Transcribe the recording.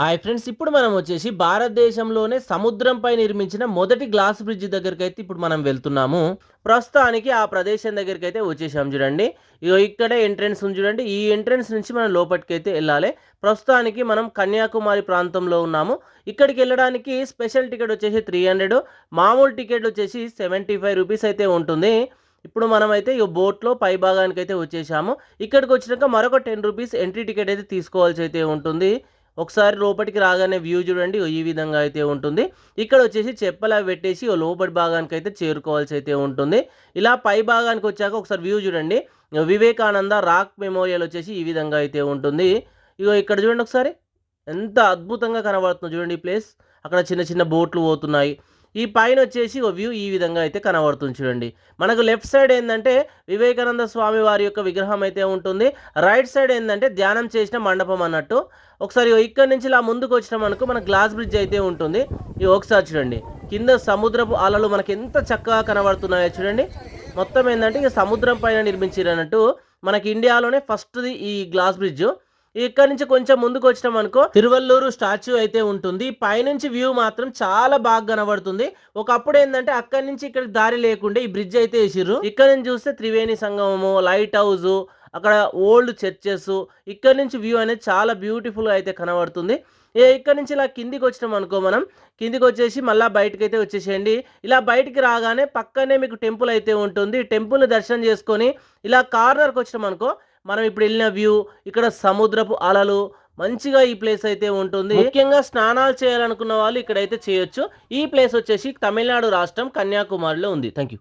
Hi friends ఇప్పుడు మనం వచ్చేసి భారతదేశంలోనే సముద్రంపై నిర్మించిన మొదటి గ్లాస్ బ్రిడ్జ్ దగ్గరికి అయితే ఇప్పుడు మనం వెళ్తున్నాము. ప్రస్తుతానికి ఆ ప్రదేశం దగ్గరికి అయితే వచ్చేసాం చూడండి. ఇగో ఇక్కడే ఎంట్రన్స్ ఉంది చూడండి. ఈ ఎంట్రన్స్ నుంచి మనం లోపలికి అయితే వెళ్ళాలి. ప్రస్తుతానికి మనం కన్యాకుమారి ప్రాంతంలో ఉన్నాము. ఇక్కడికి వెళ్ళడానికి స్పెషల్ టికెట్ వచ్చేసి త్రీ హండ్రెడ్ మామూలు టికెట్ వచ్చేసి సెవెంటీ ఫైవ్ రూపీస్ అయితే ఉంటుంది. ఇప్పుడు మనమైతే ఈ బోట్లో పై భాగానికి అయితే వచ్చేసాము. ఇక్కడికి వచ్చినాక మరొక టెన్ రూపీస్ ఎంట్రీ టికెట్ అయితే తీసుకోవాల్సి అయితే ఉంటుంది. ఒకసారి లోపలికి రాగానే వ్యూ చూడండి ఈ విధంగా అయితే ఉంటుంది. ఇక్కడ వచ్చేసి చెప్పలా పెట్టేసి లోపలి భాగానికి అయితే చేరుకోవాల్సి అయితే ఉంటుంది. ఇలా పై భాగానికి వచ్చాక ఒకసారి వ్యూ చూడండి. వివేకానంద రాక్ మెమోరియల్ వచ్చేసి ఈ విధంగా అయితే ఉంటుంది. ఇగో ఇక్కడ చూడండి ఒకసారి. ఎంత అద్భుతంగా కనబడుతుంది చూడండి ఈ ప్లేస్. అక్కడ చిన్న చిన్న బోట్లు పోతున్నాయి. ఈ పైన వచ్చేసి ఒక వ్యూ ఈ విధంగా అయితే కనబడుతుంది చూడండి. మనకు లెఫ్ట్ సైడ్ ఏంటంటే వివేకానంద స్వామి వారి యొక్క విగ్రహం అయితే ఉంటుంది. రైట్ సైడ్ ఏంటంటే ధ్యానం చేసిన మండపం అన్నట్టు. ఒకసారి ఇక్కడ నుంచి ఇలా ముందుకు వచ్చినాం అనుకో మన గ్లాస్ బ్రిడ్జ్ అయితే ఉంటుంది. ఇవి ఒకసారి చూడండి. కింద సముద్రపు అలలు మనకి ఎంత చక్కగా కనబడుతున్నాయో చూడండి. మొత్తం ఏంటంటే ఇక సముద్రం పైన నిర్మించారు అన్నట్టు మనకి ఇండియాలోనే ఫస్ట్ది ఈ గ్లాస్ బ్రిడ్జ్. ఇక్కడ నుంచి కొంచెం ముందుకు వచ్చినాం అనుకో తిరువల్లూరు స్టాచ్యూ అయితే ఉంటుంది. పైనుంచి వ్యూ మాత్రం చాలా బాగా కనబడుతుంది. ఒకప్పుడు ఏంటంటే అక్కడి నుంచి ఇక్కడ దారి లేకుండా ఈ బ్రిడ్జ్ అయితే వేసిర్రు. ఇక్కడ నుంచి చూస్తే త్రివేణి సంగమము లైట్ హౌస్ అక్కడ ఓల్డ్ చర్చెస్ ఇక్కడ నుంచి వ్యూ అనేది చాలా బ్యూటిఫుల్గా అయితే కనబడుతుంది. ఏ ఇక్కడ నుంచి ఇలా కిందికి వచ్చినాం అనుకో మనం కిందికి వచ్చేసి మళ్ళీ బయటకు అయితే వచ్చేసేయండి. ఇలా బయటికి రాగానే పక్కనే మీకు టెంపుల్ అయితే ఉంటుంది. టెంపుల్ని దర్శనం చేసుకొని ఇలా కార్నర్కి వచ్చినాం అనుకో మనం ఇప్పుడు వెళ్ళిన వ్యూ ఇక్కడ సముద్రపు అలలు మంచిగా ఈ ప్లేస్ అయితే ఉంటుంది. ముఖ్యంగా స్నానాలు చేయాలనుకున్న వాళ్ళు ఇక్కడైతే చేయొచ్చు. ఈ ప్లేస్ వచ్చేసి తమిళనాడు రాష్ట్రం కన్యాకుమారిలో ఉంది. Thank you